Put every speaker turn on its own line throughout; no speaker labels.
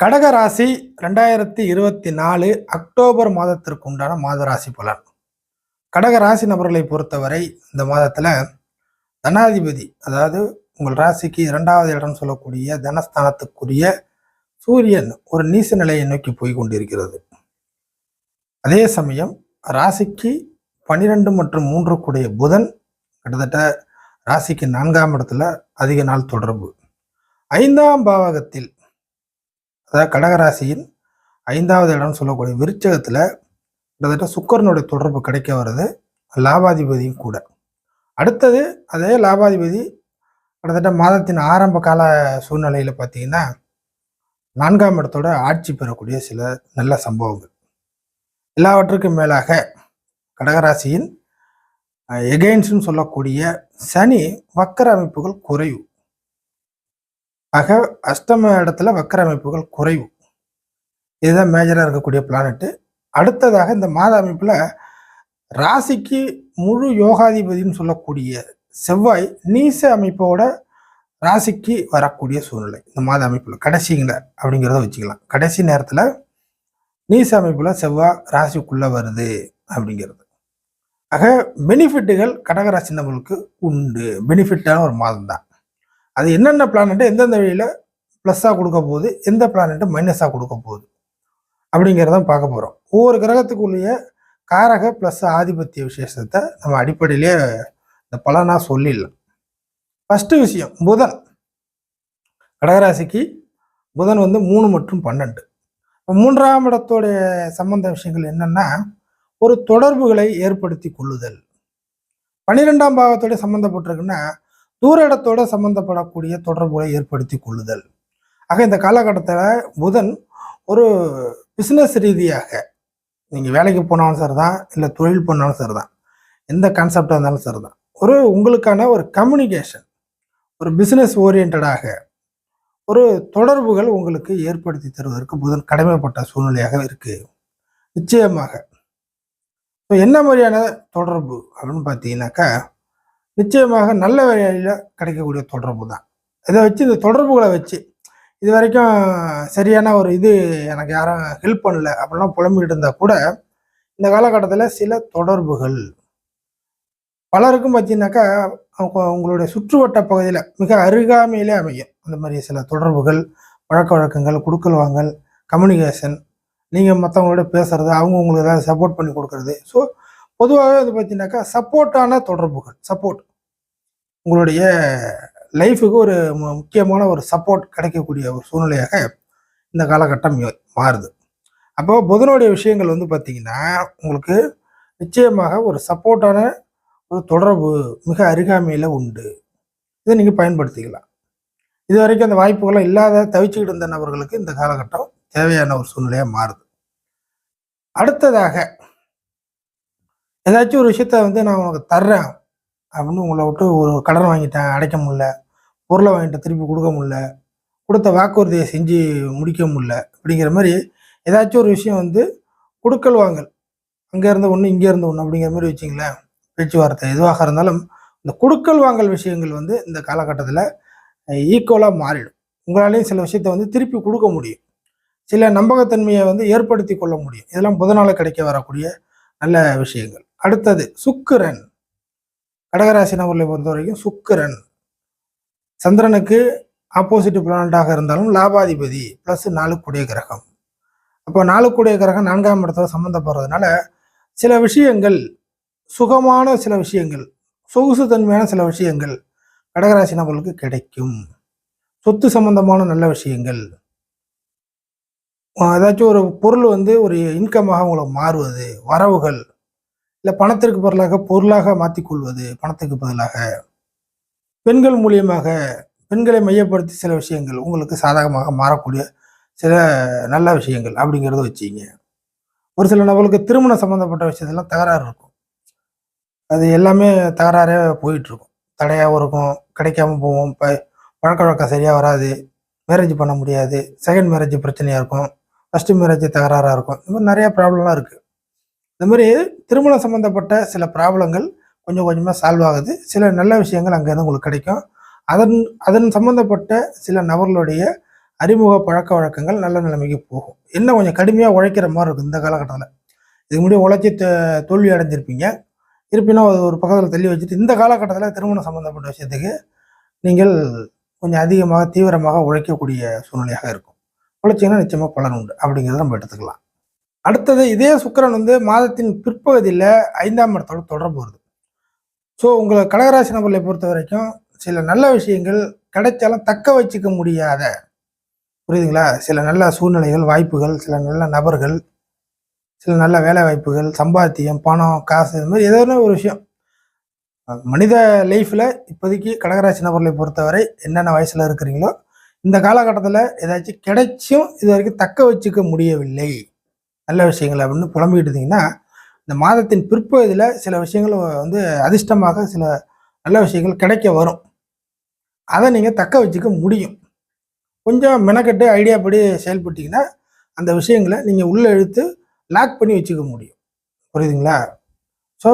கடக ராசி ரெண்டாயிரத்தி இருபத்தி நாலு அக்டோபர் மாதத்திற்கு உண்டான மாத ராசி பலன். கடக ராசி நபர்களை பொறுத்தவரை இந்த மாதத்தில் தனாதிபதி அதாவது உங்கள் ராசிக்கு இரண்டாவது இடம் சொல்லக்கூடிய தனஸ்தானத்துக்குரிய சூரியன் ஒரு நீச நிலையை நோக்கி போய் கொண்டிருக்கிறது. அதே சமயம் ராசிக்கு பன்னிரெண்டு மற்றும் மூன்று கூடிய புதன் கிட்டத்தட்ட ராசிக்கு நான்காம் இடத்துல அதிக நாள் தொடர்பு. ஐந்தாம் பாவகத்தில் அதாவது கடகராசியின் ஐந்தாவது இடம்னு சொல்லக்கூடிய விருச்சகத்தில் கிட்டத்தட்ட சுக்கரனுடைய தொடர்பு கிடைக்க வருது லாபாதிபதியும் கூட. அடுத்தது அதே லாபாதிபதி கிட்டத்தட்ட மாதத்தின் ஆரம்ப கால சூழ்நிலையில் பார்த்தீங்கன்னா நான்காம் இடத்தோட ஆட்சி பெறக்கூடிய சில நல்ல சம்பவங்கள். எல்லாவற்றுக்கும் மேலாக கடகராசியின் எகெயின்ஸ்னு சொல்லக்கூடிய சனி வக்கர அமைப்புகள் குறைவு. ஆக அஷ்டம இடத்துல வக்கர அமைப்புகள் குறைவு. இதுதான் மேஜராக இருக்கக்கூடிய பிளானட்டு அடுத்ததாக இந்த மாத அமைப்பில் ராசிக்கு முழு யோகாதிபதினு சொல்லக்கூடிய செவ்வாய் நீச அமைப்போட ராசிக்கு வரக்கூடிய சூழ்நிலை. இந்த மாத அமைப்பில் கடைசிங்கள அப்படிங்கிறத வச்சுக்கலாம். கடைசி நேரத்தில் நீச அமைப்பில் செவ்வாய் ராசிக்குள்ளே வருது அப்படிங்கிறது. ஆக பெனிஃபிட்டுகள் கடகராசி நம்மளுக்கு உண்டு. பெனிஃபிட்டான ஒரு மாதம் தான் அது என்னென்ன பிளானட்டு எந்தெந்த வழியில் ப்ளஸ்ஸாக கொடுக்க போகுது எந்த பிளானட்டு மைனஸாக கொடுக்க போகுது அப்படிங்கிறதான் பார்க்க போகிறோம் ஒவ்வொரு கிரகத்துக்குள்ளேயே காரக ப்ளஸ் ஆதிபத்திய விசேஷத்தை நம்ம அடிப்படையிலே இந்த பலனாக சொல்லிடலாம். ஃபஸ்ட்டு விஷயம் புதன். கடகராசிக்கு புதன் வந்து மூணு மற்றும் பன்னெண்டு. மூன்றாம் இடத்தோடைய சம்பந்த விஷயங்கள் என்னென்னா ஒரு தொடர்புகளை ஏற்படுத்தி கொள்ளுதல். பன்னிரெண்டாம் பாவத்தோட சம்மந்தப்பட்டிருக்குன்னா தூர இடத்தோட சம்பந்தப்படக்கூடிய தொடர்புகளை ஏற்படுத்தி கொள்ளுதல். ஆக இந்த காலகட்டத்தில் புதன் ஒரு பிஸ்னஸ் ரீதியாக நீங்கள் வேலைக்கு போனாலும் சரி தான் இல்லை தொழில் பண்ணாலும் சரி தான் எந்த கான்செப்டாக இருந்தாலும் சரி தான் ஒரு உங்களுக்கான ஒரு கம்யூனிகேஷன் ஒரு பிஸ்னஸ் ஓரியன்டாக ஒரு தொடர்புகள் உங்களுக்கு ஏற்படுத்தி தருவதற்கு புதன் கடமைப்பட்ட சூழ்நிலையாக இருக்குது நிச்சயமாக. இப்போ என்ன மாதிரியான தொடர்பு அப்படின்னு பார்த்தீங்கன்னாக்கா நிச்சயமாக நல்ல வழியில் கிடைக்கக்கூடிய தொடர்பு தான். இதை வச்சு இந்த தொடர்புகளை வச்சு இது வரைக்கும் சரியான ஒரு இது எனக்கு யாரும் ஹெல்ப் பண்ணல அப்படிலாம் புலம்பிக்கிட்டு இருந்தால் கூட இந்த காலகட்டத்தில் சில தொடர்புகள். பலருக்கும் பார்த்தீங்கன்னாக்கா உங்களுடைய சுற்றுவட்ட பகுதியில் மிக அருகாமையிலே அமையும். அந்த மாதிரி சில தொடர்புகள் பழக்க வழக்கங்கள் கொடுக்கல் வாங்கல் கம்யூனிகேஷன் நீங்கள் மற்றவங்களோட பேசுறது அவங்க உங்களுக்கு ஏதாவது சப்போர்ட் பண்ணி கொடுக்கறது. ஸோ பொதுவாகவே அது பார்த்தீங்கன்னாக்கா சப்போர்ட்டான தொடர்புகள் சப்போர்ட் உங்களுடைய லைஃபுக்கு ஒரு முக்கியமான ஒரு சப்போர்ட் கிடைக்கக்கூடிய ஒரு சூழ்நிலையாக இந்த காலகட்டம் மாறுது. அப்போ புதனுடைய விஷயங்கள் வந்து பார்த்திங்கன்னா உங்களுக்கு நிச்சயமாக ஒரு சப்போர்ட்டான ஒரு தொடர்பு மிக அருகாமையில் உண்டு. இதை நீங்கள் பயன்படுத்திக்கலாம். இது வரைக்கும் அந்த வாய்ப்புகள்லாம் இல்லாத தவிச்சுக்கிட்டு இருந்த நபர்களுக்கு இந்த காலகட்டம் தேவையான ஒரு சூழ்நிலையாக மாறுது. அடுத்ததாக ஏதாச்சும் ஒரு விஷயத்த வந்து நான் உனக்கு தர்றேன். அப்படின்னு உங்களை விட்டு ஒரு கடன் வாங்கிட்டேன் அடைக்க முடியல. பொருளை வாங்கிட்டு திருப்பி கொடுக்க முடியல. கொடுத்த வாக்குறுதியை செஞ்சு முடிக்க முடியல. அப்படிங்கிற மாதிரி ஏதாச்சும் ஒரு விஷயம் வந்து கொடுக்கல் வாங்கல். அங்கே இருந்த ஒன்று இங்கே இருந்த ஒன்று அப்படிங்கிற மாதிரி வச்சிங்களேன். பேச்சுவார்த்தை எதுவாக இருந்தாலும் இந்த கொடுக்கல் வாங்கல் விஷயங்கள் வந்து இந்த காலகட்டத்தில் ஈக்குவலாக மாறிடும். உங்களாலேயும் சில விஷயத்த வந்து திருப்பி கொடுக்க முடியும். சில நம்பகத்தன்மையை வந்து ஏற்படுத்தி கொள்ள முடியும். இதெல்லாம் புதனால கிடைக்க வரக்கூடிய நல்ல விஷயங்கள். அடுத்தது சுக்கிரன். கடகராசி நபர்களை பொறுத்த வரைக்கும் சுக்கரன். சந்திரனுக்கு ஆப்போசிட் பிளானட்டாக இருந்தாலும் லாபாதிபதி ப்ளஸ் நாளுக்குடைய கிரகம். அப்போ நாளுக்குடைய கிரகம் நான்காம் இடத்துல சம்மந்தப்படுறதுனால சில விஷயங்கள் சுகமான சில விஷயங்கள் சொகுசு தன்மையான சில விஷயங்கள் கடகராசி நபர்களுக்கு கிடைக்கும். சொத்து சம்பந்தமான நல்ல விஷயங்கள். ஏதாச்சும் ஒரு பொருள் வந்து ஒரு இன்கமாக உங்களுக்கு மாறுவது வரவுகள் இல்லை பணத்திற்கு பதிலாக பொருளாக மாற்றிக்கொள்வது பணத்துக்கு பதிலாக பெண்கள் மூலியமாக பெண்களை மையப்படுத்தி சில விஷயங்கள் உங்களுக்கு சாதகமாக மாறக்கூடிய சில நல்ல விஷயங்கள் அப்படிங்கிறத வச்சிங்க ஒரு சில நபர்களுக்கு திருமணம் சம்மந்தப்பட்ட விஷயத்தெல்லாம் தகராறு இருக்கும். அது எல்லாமே தகராறே போயிட்டுருக்கும். தடையாகவும் இருக்கும். கிடைக்காம போவோம் இப்போ பழக்க வழக்கம் சரியாக வராது. மேரேஜ் பண்ண முடியாது. செகண்ட் மேரேஜ் பிரச்சனையாக இருக்கும். ஃபஸ்ட்டு மேரேஜ் தகராறாக இருக்கும். இந்த மாதிரி நிறையா ப்ராப்ளம்லாம் இருக்குது இந்த மாதிரி திருமணம் சம்மந்தப்பட்ட சில ப்ராப்ளங்கள் கொஞ்சம் கொஞ்சமாக சால்வ் ஆகுது. சில நல்ல விஷயங்கள் அங்கேருந்து உங்களுக்கு கிடைக்கும். அதன் அதன் சம்மந்தப்பட்ட சில நபர்களுடைய அறிமுக பழக்க வழக்கங்கள் நல்ல நிலைமைக்கு போகும். என்ன கொஞ்சம் கடுமையாக உழைக்கிற மாதிரி இருக்கும் இந்த காலகட்டத்தில். இதுக்கு முன்னாடி உழைச்சி தோ- தோல்வி அடைஞ்சிருப்பீங்க. இருப்பினும் அது ஒரு பக்கத்தில் தள்ளி வச்சுட்டு இந்த காலகட்டத்தில் திருமணம் சம்மந்தப்பட்ட விஷயத்துக்கு நீங்கள் கொஞ்சம் அதிகமாக தீவிரமாக உழைக்கக்கூடிய சூழ்நிலையாக இருக்கும். உழைச்சிங்கன்னா நிச்சயமாக பலன் உண்டு. அப்படிங்கிறத நம்ம எடுத்துக்கலாம். அடுத்தது இதே சுக்கரன் வந்து மாதத்தின் பிற்பகுதியில் ஐந்தாம் இடத்தோட தொடர்பு வருது ஸோ உங்களை கடகராசி நபர்களை பொறுத்த வரைக்கும் சில நல்ல விஷயங்கள் கிடைச்சாலும் தக்க வச்சுக்க முடியாத புரியுதுங்களா? சில நல்ல சூழ்நிலைகள் வாய்ப்புகள் சில நல்ல நபர்கள் சில நல்ல வேலை வாய்ப்புகள் சம்பாத்தியம் பணம் காசு இது மாதிரி ஏதோ ஒரு விஷயம். மனித லைஃப்பில் இப்போதைக்கு கடகராசி நபர்களை பொறுத்தவரை என்னென்ன வயசில் இருக்கிறீங்களோ இந்த காலகட்டத்தில் ஏதாச்சும் கிடைச்சும் இது வரைக்கும் தக்க வச்சுக்க முடியவில்லை. நல்ல விஷயங்கள் அப்படின்னு புலம்பிக்கிட்டு இருந்தீங்கன்னா இந்த மாதத்தின் பிற்பகுதியில் சில விஷயங்கள் வந்து அதிர்ஷ்டமாக சில நல்ல விஷயங்கள் கிடைக்க வரும். அதை நீங்கள் தக்க வச்சுக்க முடியும். கொஞ்சம் மெனக்கட்டு ஐடியா படி செயல்பட்டிங்கன்னா அந்த விஷயங்களை நீங்கள் உள்ளே இழுத்து லாக் பண்ணி வச்சுக்க முடியும். புரியுதுங்களா? ஸோ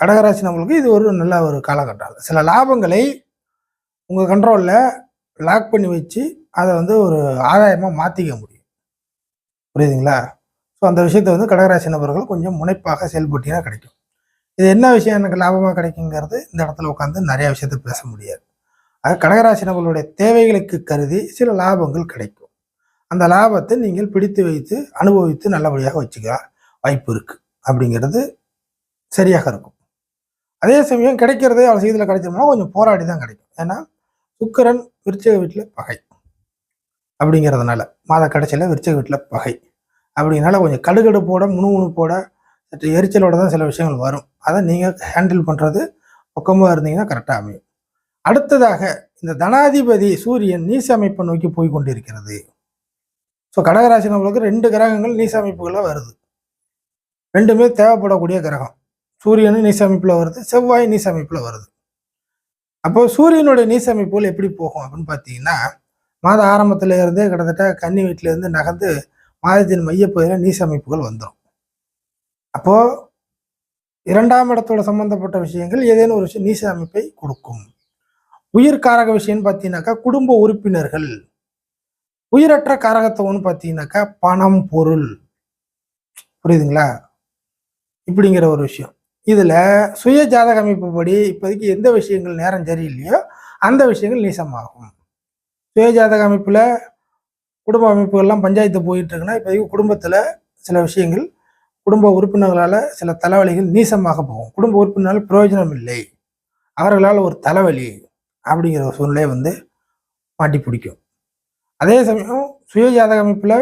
கடகராசி நம்மளுக்கு இது ஒரு நல்ல ஒரு காலகட்டம். சில லாபங்களை உங்கள் கண்ட்ரோலில் லாக் பண்ணி வச்சு அதை வந்து ஒரு ஆதாயமாக மாற்றிக்க முடியும். புரியுதுங்களா? ஸோ அந்த விஷயத்தை வந்து கடகராசி நபர்கள் கொஞ்சம் முனைப்பாக செயல்பட்டீங்கன்னா கிடைக்கும். இது என்ன விஷயம் எனக்கு லாபமாக கிடைக்குங்கிறது இந்த இடத்துல உட்காந்து நிறைய விஷயத்த பேச முடியாது. அது கடகராசி நபர்களுடைய தேவைகளுக்கு கருதி சில லாபங்கள் கிடைக்கும். அந்த லாபத்தை நீங்கள் பிடித்து வைத்து அனுபவித்து நல்லபடியாக வச்சுக்க வாய்ப்பு இருக்குது அப்படிங்கிறது சரியாக இருக்கும். அதே சமயம் கிடைக்கிறதே அவ்வளோ சீக்கிரத்தில் கிடைச்சோம்னா கொஞ்சம் போராடி தான் கிடைக்கும். ஏன்னா சுக்கரன் விருச்சக வீட்டில் பகை. அப்படிங்கிறதுனால மாத கடைசியில் விருச்சக வீட்டில் பகை. அப்படின்னால கொஞ்சம் கடுகடுப்போட முணுமுணுப்போட சற்று எரிச்சலோட தான் சில விஷயங்கள் வரும். அதை நீங்கள் ஹேண்டில் பண்ணுறது பக்கமாக இருந்தீங்கன்னா கரெக்டாக அமையும். அடுத்ததாக இந்த தனாதிபதி சூரியன் நீச அமைப்பை நோக்கி போய் கொண்டிருக்கிறது ஸோ கடகராசி நம்மளுக்கு ரெண்டு கிரகங்கள் நீச அமைப்புகளில் வருது. ரெண்டுமே தேவைப்படக்கூடிய கிரகம். சூரியனும் நீச அமைப்பில் வருது செவ்வாய் நீச அமைப்பில் வருது. அப்போ சூரியனுடைய நீச அமைப்புகள் எப்படி போகும் அப்படின்னு பார்த்தீங்கன்னா மாத ஆரம்பத்துல இருந்தே கிட்டத்தட்ட கன்னி வீட்டிலேருந்து நகர்ந்து மாதத்தின் மையப்பகுதியில் நீச அமைப்புகள் வந்துடும் அப்போது இரண்டாம் இடத்தோட சம்பந்தப்பட்ட விஷயங்கள் ஏதேனும் ஒரு விஷயம் நீச அமைப்பை கொடுக்கும். உயிர் காரக விஷயம்னு பார்த்தீங்கன்னாக்கா குடும்ப உறுப்பினர்கள். உயிரற்ற காரகத்துவம்னு பார்த்தீங்கன்னாக்கா பணம் பொருள். புரியுதுங்களா? இப்படிங்கிற ஒரு விஷயம். இதில் சுய ஜாதக அமைப்புப்படி இப்போதைக்கு எந்த விஷயங்கள் நேரம் சரியில்லையோ அந்த விஷயங்கள் நீசமாகும். சுய ஜாதக அமைப்பில் குடும்ப அமைப்புகள்லாம் பஞ்சாயத்து போயிட்டுருக்குன்னா இப்போ குடும்பத்தில் சில விஷயங்கள் குடும்ப உறுப்பினர்களால் சில தலைவலிகள் நீசமாக போகும். குடும்ப உறுப்பினரால் பிரயோஜனம் இல்லை. அவர்களால் ஒரு தலைவலி அப்படிங்கிற ஒரு சூழ்நிலை வந்து மாட்டி பிடிக்கும். அதே சமயம் சுயஜாதக அமைப்பில்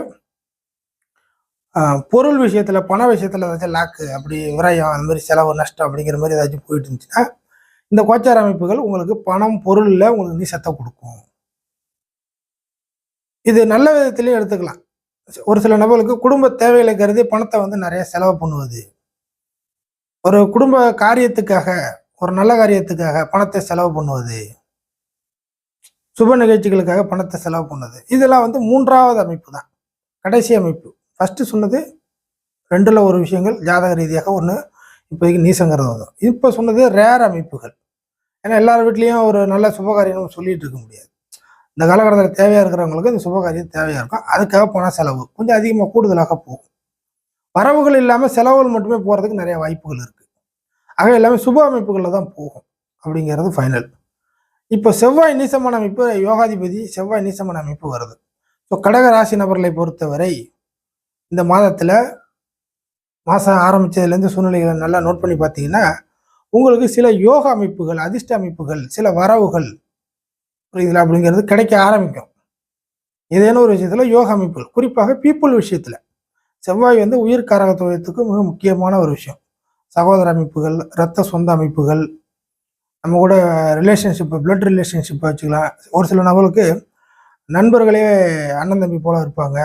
பொருள் விஷயத்தில் பண விஷயத்தில் ஏதாச்சும் லாக்கு அப்படி விரயம் அந்த மாதிரி செலவு நஷ்டம் அப்படிங்கிற மாதிரி ஏதாச்சும் போயிட்டு இருந்துச்சுன்னா இந்த கோச்சார அமைப்புகள் உங்களுக்கு பணம் பொருளில் உங்களுக்கு நீசத்தை கொடுக்கும். இது நல்ல விதத்திலையும் எடுத்துக்கலாம். ஒரு சில நபர்களுக்கு குடும்ப தேவைகளை கருதி பணத்தை வந்து நிறைய செலவு பண்ணுவது. ஒரு குடும்ப காரியத்துக்காக ஒரு நல்ல காரியத்துக்காக பணத்தை செலவு பண்ணுவது. சுப நிகழ்ச்சிகளுக்காக பணத்தை செலவு பண்ணுவது. இதெல்லாம் வந்து மூன்றாவது அமைப்பு தான். கடைசி அமைப்பு. ஃபர்ஸ்ட் சொன்னது ரெண்டுல ஒரு விஷயங்கள் ஜாதக ரீதியாக ஒன்று இப்போதைக்கு நீசங்கிறது வந்தோம் இப்போ சொன்னது ரேர் அமைப்புகள். ஏன்னா எல்லார் வீட்லேயும் ஒரு நல்ல சுபகாரியம் சொல்லிட்டு இருக்க முடியாது. இந்த காலகட்டத்தில் தேவையாக இருக்கிறவங்களுக்கு இந்த சுபகாரியம் தேவையாக இருக்கும். அதுக்காக போனால் செலவு. கொஞ்சம் அதிகமாக கூடுதலாக போகும். வரவுகள் இல்லாமல் செலவுகள் மட்டுமே போகிறதுக்கு நிறைய வாய்ப்புகள் இருக்குது ஆக எல்லாமே சுப அமைப்புகளில் தான் போகும் அப்படிங்கிறது ஃபைனல் இப்போ செவ்வாய் நீசமான அமைப்பு யோகாதிபதி செவ்வாய் நீசமான அமைப்பு வருது. ஸோ கடக ராசி நபர்களை பொறுத்தவரை இந்த மாதத்தில் மாதம் ஆரம்பித்ததுலேருந்து சூழ்நிலைகளை நல்லா நோட் பண்ணி பார்த்தீங்கன்னா உங்களுக்கு சில யோக அமைப்புகள் அதிர்ஷ்ட அமைப்புகள் சில வரவுகள் புரியுதுல அப்படிங்கிறது கிடைக்க ஆரம்பிக்கும். ஏதேனும் ஒரு விஷயத்தில் யோக அமைப்புகள் குறிப்பாக பீப்புள் விஷயத்தில். செவ்வாய் வந்து உயிர் காரகத்துவத்துக்கு மிக முக்கியமான ஒரு விஷயம். சகோதர அமைப்புகள் இரத்த சொந்த அமைப்புகள் நம்ம கூட ரிலேஷன்ஷிப்பு பிளட் ரிலேஷன்ஷிப்பை வச்சுக்கலாம். ஒரு சில நபர்களுக்கு நண்பர்களே அண்ணன் தம்பி போல இருப்பாங்க.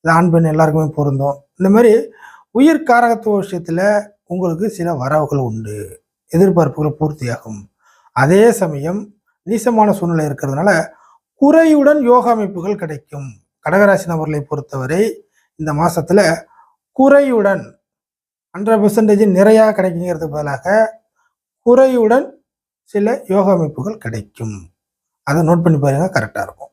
இது ஆண் பெண் எல்லாருக்குமே பொருந்தும். இந்த மாதிரி உயிர் காரகத்துவ விஷயத்தில் உங்களுக்கு சில வரவுகள் உண்டு. எதிர்பார்ப்புகள் பூர்த்தியாகும். அதே சமயம் நீசமான சூழ்நிலை இருக்கிறதுனால குறையுடன் யோகா அமைப்புகள் கிடைக்கும். கடகராசி நபர்களை பொறுத்தவரை இந்த மாசத்துல குறையுடன் ஹண்ட்ரட் பெர்சன்டேஜ் நிறையா கிடைக்குங்கிறதுக்கு பதிலாக குறையுடன் சில யோகா அமைப்புகள் கிடைக்கும். அதை நோட் பண்ணி பாருங்க கரெக்டாக இருக்கும்.